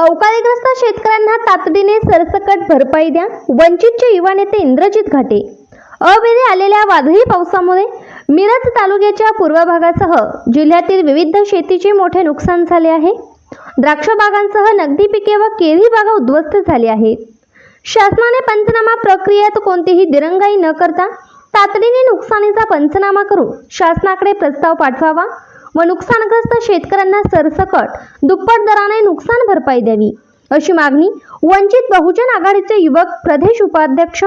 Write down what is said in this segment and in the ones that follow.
अवकाळीग्रस्त शेतकऱ्यांना तातडीने सरसकट भरपाई द्या. वंचितचे युवा नेते इंद्रजित घाटे. अवेळी आलेल्या वादळी पावसामुळे मिरज तालुक्याच्या पूर्व भागासह जिल्ह्यातील विविध शेतीचे मोठे नुकसान झाले आहे. द्राक्ष बागांसह नगदी पिके व केळी बागा उद्ध्वस्त झाली आहेत. शासनाने पंचनामा प्रक्रियेत कोणतीही दिरंगाई न करता तातडीने नुकसानीचा पंचनामा करून शासनाकडे प्रस्ताव पाठवावा. व नुकसानग्रस्त शेतकऱ्यांना सरसकट दुप्पट दराने नुकसान भरपाई द्यावी. अशी मागणी वंचित बहुजन आघाडीचे युवक प्रदेश उपाध्यक्ष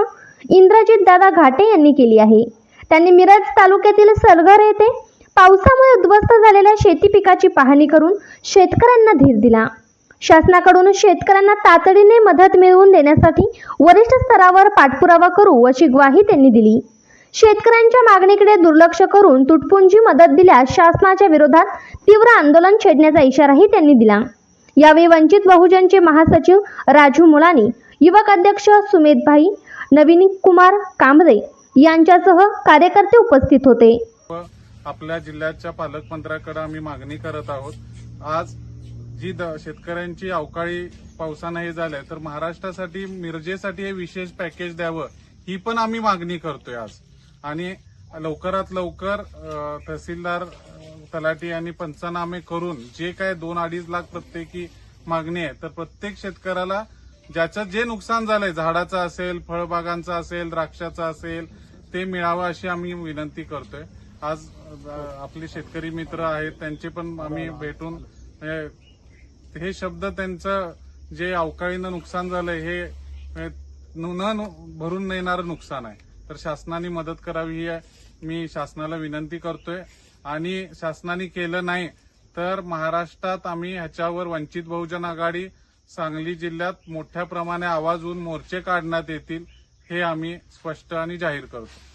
इंद्रजित दादा घाटे यांनी केली आहे. त्यांनी मिरज तालुक्यातील सलगर येथे पावसामुळे उद्ध्वस्त झालेल्या शेती पिकाची पाहणी करून शेतकऱ्यांना धीर दिला. शासनाकडून शेतकऱ्यांना तातडीने मदत मिळवून देण्यासाठी वरिष्ठ स्तरावर पाठपुरावा करू अशी ग्वाही त्यांनी दिली. शेतकऱ्यांच्या मागणीकडे दुर्लक्ष करून तुटपुंजी मदत दिल्यास शासनाच्या विरोधात तीव्र आंदोलन छेडण्याचा इशाराही त्यांनी दिला. यावेळी वंचित बहुजनचे महासचिव राजू मुलानी युवक अध्यक्ष सुमेध भाई नवीन कुमार कांबरे यांच्यासह कार्यकर्ते उपस्थित होते. आपल्या जिल्ह्याच्या पालकमंत्र्याकडे आम्ही मागणी करत आहोत. आज जी शेतकऱ्यांची अवकाळी पावसानं हे झालंय तर महाराष्ट्रासाठी मिरजेसाठी हे विशेष पॅकेज द्यावं ही पण आम्ही मागणी करतोय आज. आणि लवकरात लवकर तहसीलदार तलाठी आणि पंचनामे करून जे काय दोन अडीच लाख प्रत्येकी मागणी आहे तर प्रत्येक शेतकऱ्याला ज्याचं जे नुकसान झालंय झाडाचं असेल फळबागांचं असेल द्राक्षाचं असेल ते मिळावं अशी आम्ही विनंती करतोय. आज आपले शेतकरी मित्र आहेत त्यांचे पण आम्ही भेटून हे शब्द त्यांचं जे अवकाळीनं नुकसान झालंय हे न भरून नेणारं नुकसान आहे. तर शासनाने मदत करावी ही मी शासनाला विनंती करतोय. आणि शासनाने केलं नाही तर महाराष्ट्रात आम्ही ह्याच्यावर वंचित बहुजन आघाडी सांगली जिल्ह्यात मोठ्या प्रमाणे आवाज होऊन मोर्चे काढण्यात येतील हे आम्ही स्पष्ट आणि जाहीर करतो.